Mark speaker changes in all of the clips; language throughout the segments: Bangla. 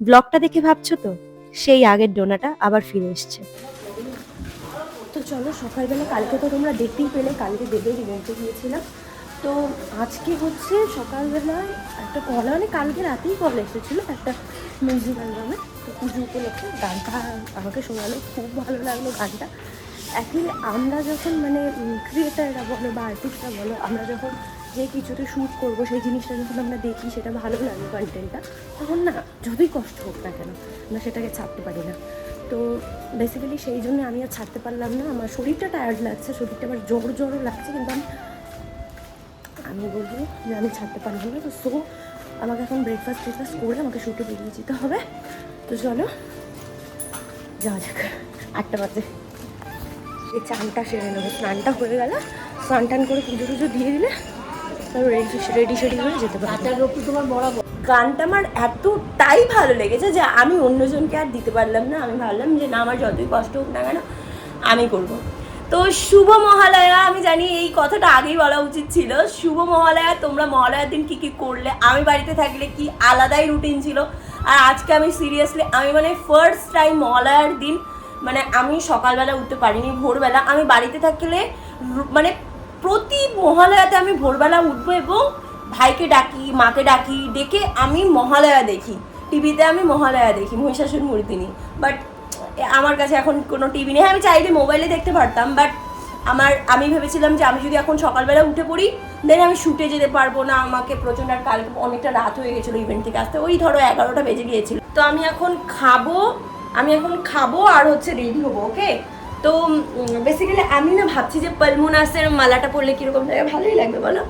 Speaker 1: ব্লগটা দেখে ভাবছ তো? সেই আগের ডোনাটা আবার ফিরে এসছে।
Speaker 2: তো চলো, সকালবেলা কালকে তো তোমরা দেখতেই পেলে, কালকে দেবের ইভেন্টে গিয়েছিলাম তো আজকে হচ্ছে সকালবেলায় একটা কল মানে কালকে রাতেই কল এসেছিল, একটা মিউজিক অ্যালবামে তো পুজো উপলক্ষে গানটা আমাকে শোনালো, খুব ভালো লাগল গানটা। অ্যাকচুয়ালি আমরা যখন মানে ক্রিয়েটাররা বলো বা আর্টিস্টরা বলো, আমরা যখন যে কিছুতে শ্যুট করব, সেই জিনিসটা যখন আমরা দেখি, সেটা ভালো লাগে কন্টেন্টটা তখন না, যতই কষ্ট হোক না কেন, আমরা সেটাকে ছাড়তে পারি না। তো বেসিক্যালি সেই জন্য আমি আর ছাড়তে পারলাম না। আমার শরীরটা টায়ার্ড লাগছে, শরীরটা আমার জোর জোরও লাগছে, কিন্তু আমি আমি বলব যে আমি ছাড়তে পারব না। তো সো আমাকে এখন ব্রেকফাস্ট ব্রেকফাস্ট করে আমাকে শুটে বেরিয়ে যেতে হবে। তো চলো, যাওয়া যাক। আটটা বাজে। এই চানটা সেরে নেব। স্নানটা হয়ে গেলে। স্নান টান করে পুজো টুজো দিয়ে দিলে তারপর রেডি রেডি সেডি হয়ে যেতে পারব। গানটা আমার এতটাই ভালো লেগেছে যে আমি অন্যজনকে আর দিতে পারলাম না। আমি ভাবলাম যে না আমার যতই কষ্ট হোক না কেন আমি করব। তো শুভ মহালয়া আমি জানি এই কথাটা আগেই বলা উচিত ছিল। শুভ মহালয়া তোমরা মহালয়ার দিন কি কি করলে? আমি বাড়িতে থাকলে কি আলাদাই রুটিন ছিল? আর আজকে আমি সিরিয়াসলি আমি মানে ফার্স্ট টাইম মহালয়ার দিন মানে আমি সকালবেলা উঠতে পারিনি ভোরবেলা। আমি বাড়িতে থাকলে মানে প্রতি মহালয়াতে আমি ভোরবেলা উঠবো এবং ভাইকে ডাকি, মাকে ডাকি, ডেকে আমি মহালয়া দেখি। টিভিতে আমি মহালয়া দেখি, মহিষাসুর মূর্তিনি। বাট আমার কাছে এখন কোনো টিভি নেই। হ্যাঁ আমি চাইলে মোবাইলে দেখতে পারতাম বাট আমার, আমি ভেবেছিলাম যে আমি যদি এখন সকালবেলা উঠে পড়ি দেন আমি শুটে যেতে পারব না। আমাকে প্রচণ্ড আর কালকে অনেকটা রাত হয়ে গেছিল ইভেন্ট থেকে আসতে। ওই ধরো এগারোটা বেজে গিয়েছিল। তো আমি এখন খাব, আমি এখন খাব আর হচ্ছে রেডি হব ওকে তো বেসিক্যালি আমি না ভাবছি যে পলমুনাসের মালাটা পরলে কীরকম লাগে, ভালোই লাগবে, বলো?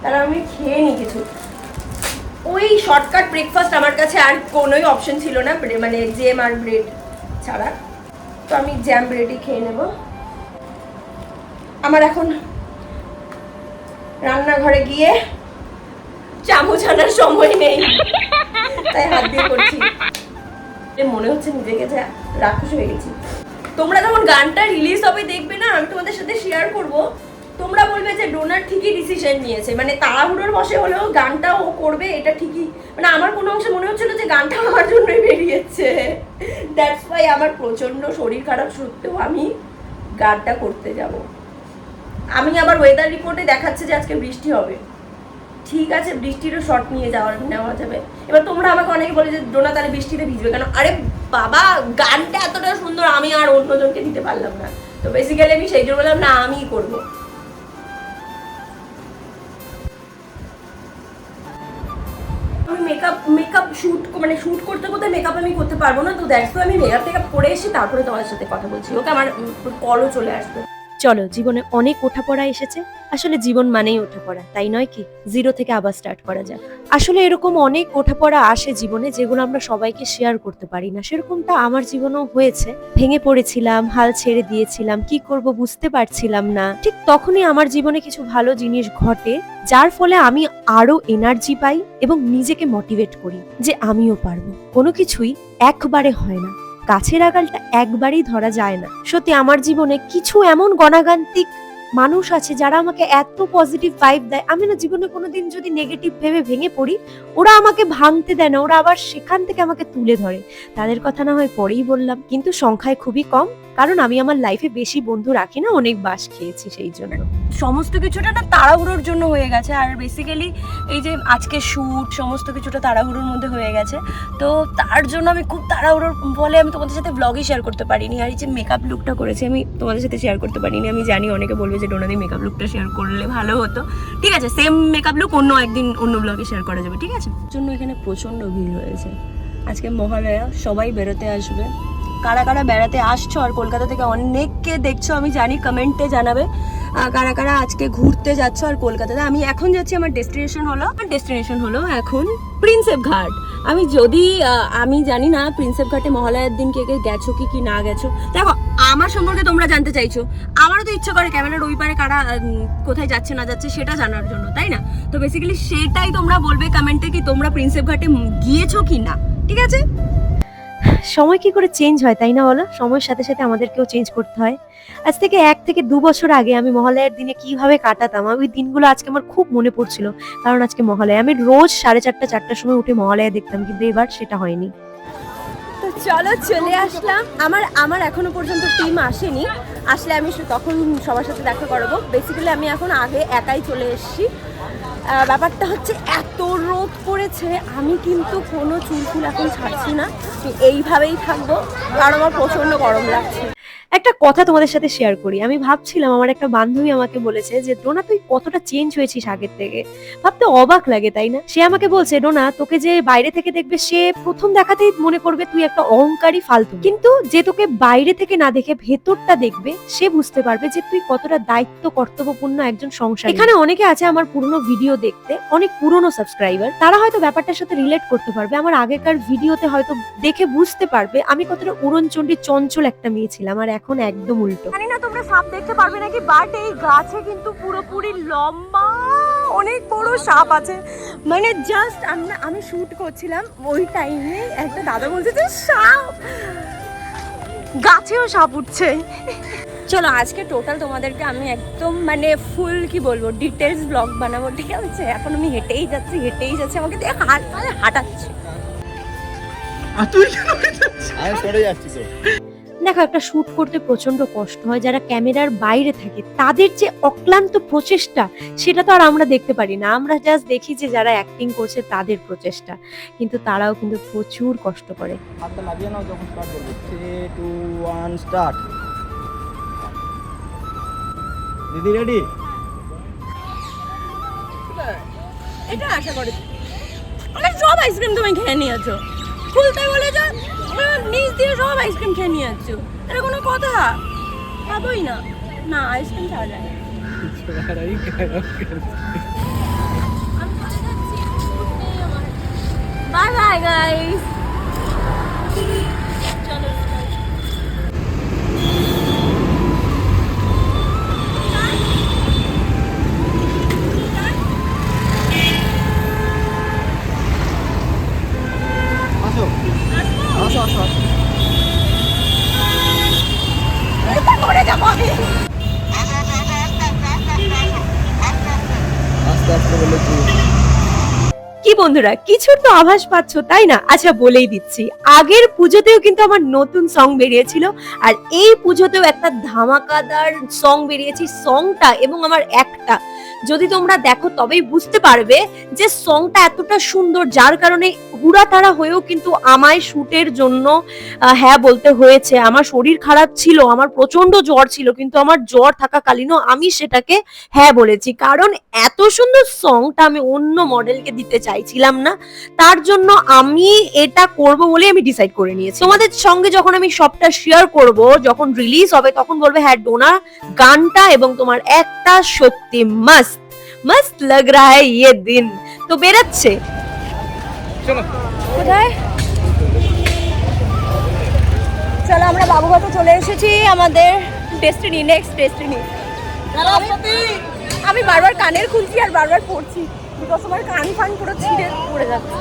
Speaker 2: তাহলে আমি খেয়ে নিই কিছু। ওই শর্টকাট ব্রেকফাস্ট আমার কাছে আর কোনোই অপশন ছিল না মানে জ্যাম আর ব্রেড ছাড়া। তো আমি জ্যাম ব্রেডই খেয়ে নেব। আমার এখন রান্নাঘরে গিয়ে চামচ আনার সময় নেই, তাই হাত দিয়ে করছি। মনে হচ্ছে নিজেকে যে রাক্ষস হয়ে গেছি। তোমরা যখন গানটা রিলিজ হবে দেখবে না, আমি তোমাদের সাথে শেয়ার করব। তোমরা বলবে যে ডোনার ঠিকই ডিসিশন নিয়েছে। মানে তাড়াহুড়োর বসে হলেও গানটা ও করবে, এটা ঠিকই। মানে আমার কোনো অংশে মনে হচ্ছিল যে গানটা আমার জন্যই বেরিয়েছে। দ্যাটস ওয়াই আমার প্রচণ্ড শরীর খারাপ সত্ত্বেও আমি গানটা করতে যাব। আমি আবার ওয়েদার রিপোর্টে দেখাচ্ছে যে আজকে বৃষ্টি হবে। ঠিক আছে, বৃষ্টিরও শট নিয়ে যাওয়ার নেওয়া যাবে। এবার তোমরা আমাকে অনেকে বলে যে, ডোনা, তাহলে বৃষ্টিতে ভিজবে কেন? আরে বাবা, গানটা এতটা সুন্দর, আমি আর অন্যজনকে দিতে পারলাম না। তো বেসিক্যালি আমি সেই জন্য বললাম, না, আমিই করব। আমি মেকআপ মেকআপ শুট মানে শুট করতে করতে মেকআপ আমি করতে পারব না, তো দ্যাটস আমি মেকআপ টেকআপ করে এসে তারপরে তোমার সাথে কথা বলছি। ওকে, আমার কলও চলে আসবে।
Speaker 1: চলো, জীবনে অনেক ওঠাপড়া এসেছে। আসলে জীবন মানেই ওঠা পড়া, তাই নয় কি? জিরো থেকে আবার স্টার্ট করা যাক। আসলে এরকম অনেক ওঠাপড়া আসে জীবনে যেগুলো আমরা সবাইকে শেয়ার করতে পারি না। সেরকমটা আমার জীবনেও হয়েছে। ভেঙে পড়েছিলাম, হাল ছেড়ে দিয়েছিলাম, কি করব বুঝতে পারছিলাম না। ঠিক তখনই আমার জীবনে কিছু ভালো জিনিস ঘটে, যার ফলে আমি আরও এনার্জি পাই এবং নিজেকে মোটিভেট করি যে আমিও পারব। কোনো কিছুই একবারে হয় না। গাছের আগালটা একবারেই ধরা যায় না। সত্যি আমার জীবনে কিছু এমন গণাগান্তিক মানুষ আছে যারা আমাকে এত পজিটিভ ভাইব দেয়। আমি না জীবনে কোনোদিন যদি নেগেটিভ ভেবে ভেঙে পড়ি, ওরা আমাকে ভাঙতে দেয় না, ওরা আবার সেখান থেকে আমাকে তুলে ধরে। তাদের কথা না হয় পরেই বললাম, কিন্তু সংখ্যায় খুবই কম, কারণ আমি আমার লাইফে বেশি বন্ধু রাখি না, অনেক বাস খেয়েছি সেই জন্য।
Speaker 2: সমস্ত কিছুটা না তাড়াহুড়োর জন্য হয়ে গেছে। আর বেসিক্যালি এই যে আজকে শ্যুট সমস্ত কিছুটা তাড়াহুড়োর মধ্যে হয়ে গেছে। তো তার জন্য আমি খুব তাড়াহুড়োর বলে আমি তোমাদের সাথে ব্লগই শেয়ার করতে পারিনি। আর এই যে মেকআপ লুকটা করেছি, আমি তোমাদের সাথে শেয়ার করতে পারিনি। আমি জানি অনেকে বলবে যে ডোনাদি মেকআপ লুকটা শেয়ার করলে ভালো হতো। ঠিক আছে সেম মেকআপ লুক অন্য একদিন অন্য ব্লগে শেয়ার করা যাবে, ঠিক আছে? জন্য এখানে প্রচণ্ড ভিড় হয়েছে আজকে মহালয়া, সবাই বেরোতে আসবে। কারা কারা বেড়াতে আসছো আর কলকাতা থেকে অনেককে দেখছ, আমি জানি কমেন্টে জানাবে। কারা কারা আজকে ঘুরতে যাচ্ছ আর কলকাতাতে, আমি এখন যাচ্ছি আমার ডেস্টিনেশন হলো, আমার ডেস্টিনেশন হলো এখন প্রিন্সেপ ঘাট আমি যদি আমি জানি না প্রিন্সেপ ঘাটে মহালয়ার দিন কে কে গেছো কি কি না গেছো। দেখো আমার সম্পর্কে তোমরা জানতে চাইছো। আমারও তো ইচ্ছে করে ক্যামেরার ওই পারে কারা কোথায় যাচ্ছে, না যাচ্ছে, সেটা জানার জন্য, তাই না? তো বেসিক্যালি সেটাই তোমরা বলবে কমেন্টে কি তোমরা প্রিন্সেপ ঘাটে গিয়েছো কি না, ঠিক আছে?
Speaker 1: সময় কি করে চেঞ্জ হয়, তাই না বলো? সময়ের সাথে সাথে আমাদেরকেও চেঞ্জ করতে হয়। আজ থেকে এক থেকে দু বছর আগে আমি মহালয়ার দিনে কীভাবে কাটাতাম, ওই দিনগুলো আজকে আমার খুব মনে পড়ছিল। কারণ আজকে মহালয়া, আমি রোজ সাড়ে চারটা, চারটার সময় উঠে মহালয়া দেখতাম, কিন্তু এবার সেটা হয়নি।
Speaker 2: চলো চলে আসলাম। আমার আমার এখনও পর্যন্ত টিম আসেনি। আসলে আমি তখন সবার সাথে দেখা করাবো। বেসিক্যালি আমি এখন আগে একাই চলে এসেছি। ব্যাপারটা হচ্ছে এত রোদ করেছে আমি কিন্তু কোনো চুল ফুল এখন ছাড়ছি না। এইভাবেই থাকব। কারণ আমার প্রচণ্ড গরম লাগছে।
Speaker 1: একটা কথা তোমাদের সাথে শেয়ার করি। আমি ভাবছিলাম, আমার একটা বান্ধবী আমাকে বলেছে যে, ডোনা, তুই কতটা চেঞ্জ হয়েছিস আগের থেকে? ভাবতে অবাক লাগে, তাই না? সে আমাকে বলছে, ডোনা, তোকে যে বাইরে থেকে দেখবে, সে প্রথম দেখাতেই মনে করবে তুই একটা অহংকারী ফালতু। কিন্তু যে তোকে বাইরে থেকে না দেখে ভেতরটা দেখবে, সে বুঝতে পারবে যে, তুই কতটা দায়িত্ব কর্তব্যপূর্ণ একজন সংসার। এখানে অনেকে আছে আমার পুরনো ভিডিও দেখতে, অনেক পুরনো সাবস্ক্রাইবার তারা হয়তো ব্যাপারটার সাথে রিলেট করতে পারবে। আমার আগেকার ভিডিওতে হয়তো দেখে বুঝতে পারবে, আমি কতটা উড়নচণ্ডী, চঞ্চল একটা মেয়ে ছিলাম। আর এখন একদম উল্টো।
Speaker 2: জানি না তোমরা সাপ দেখতে পারবে নাকি বাট এই গাছে কিন্তু পুরোপুরি লম্বা অনেক বড় সাপ আছে। মানে জাস্ট আমরা আমি শুট করছিলাম ওই টাইমে একটা দাদা বলছে যে সাপ! গাছেও সাপ উঠছে। চলো আজকে টোটাল তোমাদেরকে আমি একদম মানে ফুল কি বলব ডিটেলস ব্লগ বানাবো ঠিক আছে? এখন আমি হেঁটেই যাচ্ছি হেঁটেই যাচ্ছি। আমাকে দিয়ে হাট মানে হাঁটাচ্ছে
Speaker 3: আমি সরে যাচ্ছি তো।
Speaker 1: দেখো একটা শুট করতে প্রচণ্ড কষ্ট হয় যারা ক্যামেরার বাইরে থাকে তাদের যে অক্লান্ত প্রচেষ্টা সেটা তো আর আমরা দেখতে পারি না। আমরা জাস্ট দেখি যে যারা অ্যাক্টিং করছে তাদের প্রচেষ্টা। কিন্তু তারাও কিন্তু প্রচুর কষ্ট করে।
Speaker 3: লাগিয়ে নাও যখন স্টার্ট করবে। থ্রি টু ওয়ান স্টার্ট দিদি রেডি
Speaker 2: এটা আশা করি। সব আইসক্রিম তুমি খেয়ে নিয়েছো। খুলতে বলে যা নিচ দিয়ে সব আইসক্রিম খেয়ে নিয়ে যাচ্ছ। এটা কোনো কথা? খাবোই না। না আইসক্রিম খাওয়া যায়। বাই বাই গাইস
Speaker 3: বলে কি
Speaker 1: কি বন্ধুরা, কিছুর তো আভাস পাচ্ছ, তাই না? আচ্ছা বলেই দিচ্ছি। আগের পুজোতেও কিন্তু আমার নতুন সং বেরিয়েছিল, আর এই পুজোতেও একটা ধামাকাদার সং বেরিয়েছি। সংটা এবং আমার একটা। যদি তোমরা দেখো তবেই বুঝতে পারবে যে সংটা এতটা সুন্দর, যার কারণে হুড়া হুড়াতাড়া হয়েও কিন্তু আমায় শুটের জন্য হ্যাঁ বলতে হয়েছে। আমার শরীর খারাপ ছিল, আমার প্রচণ্ড জ্বর ছিল, কিন্তু আমার জ্বর থাকাকালীনও আমি সেটাকে হ্যাঁ বলেছি। কারণ এত সুন্দর সংটা আমি অন্য মডেলকে দিতে চাইছিলাম না, তার জন্য আমি এটা করব বলে আমি ডিসাইড করে নিয়েছি। তোমাদের সঙ্গে যখন আমি সবটা শেয়ার করব, যখন রিলিজ হবে, তখন বলবে হ্যাঁ ডোনা, গানটা এবং তোমার একটা সত্যি মাস্ত মাস্ত লাগ রা হ্যায় ইয়ে দিন তো বেরাচ্ছে
Speaker 2: কোথায়? চলো আমরা বাবুঘাটে চলে এসেছি আমাদের ডেস্টিনি নেক্সট ডেস্টিনি আমি বারবার কানের খুলছি আর বারবার পড়ছি। বিকজ আমার কান ফান পুরো ছিঁড়ে পড়ে যাচ্ছে।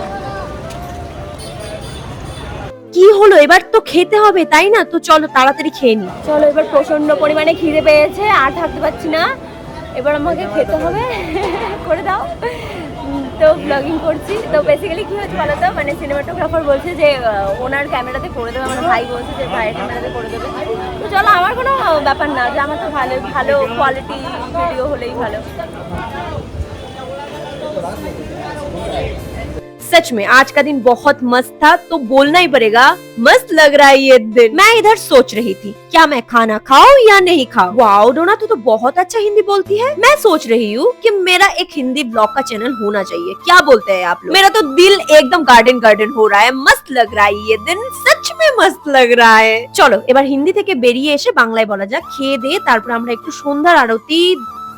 Speaker 1: কি হলো? এবার তো খেতে হবে তাই না? তো চলো তাড়াতাড়ি খেয়ে নি।
Speaker 2: চলো এবার প্রচণ্ড পরিমাণে খিদে পেয়েছে আর থাকতে পারছি না। এবার আমাকে খেতে হবে। করে দাও। তো ব্লগিং করছি। তো বেসিক্যালি কী হচ্ছে বলো তো? মানে সিনেমাটোগ্রাফার বলছে যে ওনার ক্যামেরাতে করে দেবে। আমার ভাই বলছে যে, ভাইয়ের ক্যামেরাতে করে দেবে। তো চলো, আমার কোনো ব্যাপার না যে, আমার তো ভালো ভালো কোয়ালিটি ভিডিও হলেই ভালো।
Speaker 1: सच में आज का दिन बहुत मस्त था तो बोलना ही पड़ेगा मस्त लग रहा है ये दिन मैं इधर सोच रही थी क्या मैं खाना खाऊं या नहीं खाऊं वाओ डोना तू तो बहुत अच्छा हिंदी बोलती है मैं सोच रही हूँ कि मेरा एक हिंदी ब्लॉग का चैनल होना चाहिए क्या बोलते हैं आप लोग मेरा तो दिल एकदम गार्डन गार्डन हो रहा है मस्त लग रहा है ये दिन सच में मस्त लग रहा है চলো এবার হিন্দি থেকে বেরিয়ে এসে বাংলায় বলা যাক খেয়ে দিয়ে তারপর আমরা একটু সন্ধ্যার আরতি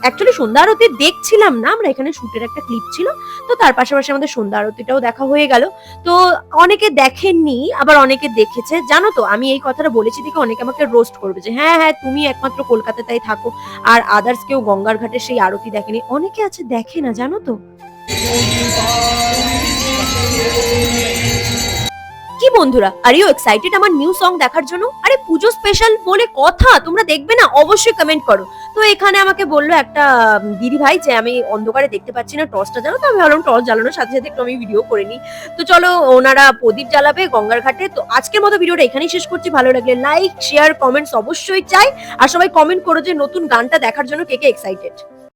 Speaker 1: অ্যাকচুয়ালি সন্ধ্যা আরতি দেখছিলাম না, আমরা এখানে শুটের একটা ক্লিপ ছিল, তো তার পাশাপাশি আমাদের সন্ধ্যা আরতিটাও দেখা হয়ে গেল। তো অনেকে দেখেননি, আবার অনেকে দেখেছে। জানো তো, আমি এই কথাটা বলেছি দেখে অনেকে আমাকে রোস্ট করবে যে হ্যাঁ হ্যাঁ তুমি একমাত্র কলকাতাতেই থাকো, আর আদার্স কেউ গঙ্গার ঘাটে সেই আরতি দেখেনি। অনেকে আছে দেখে না, জানো তো? কি বন্ধুরা? আর ইউ এক্সাইটেড আমার নিউ সং দেখার জন্য? আরে পুজো স্পেশাল বলে কথা, তোমরা দেখবে না? অবশ্যই কমেন্ট করো। তো এখানে আমাকে বলল একটা দিদি ভাই যে আমি অন্ধকারে দেখতে পাচ্ছি না টর্চটা, জানো তো? আমি ভাবলাম টর্চ জ্বালানোর সাথে সাথে একটু আমি ভিডিও করে নিই। তো চলো, ওনারা প্রদীপ জ্বালাবে গঙ্গার ঘাটে। তো আজকের মতো ভিডিওটা এখানেই শেষ করছি। ভালো লাগলে লাইক শেয়ার কমেন্টস অবশ্যই চাই। আর সবাই কমেন্ট করো যে নতুন গানটা দেখার জন্য কে কে এক্সাইটেড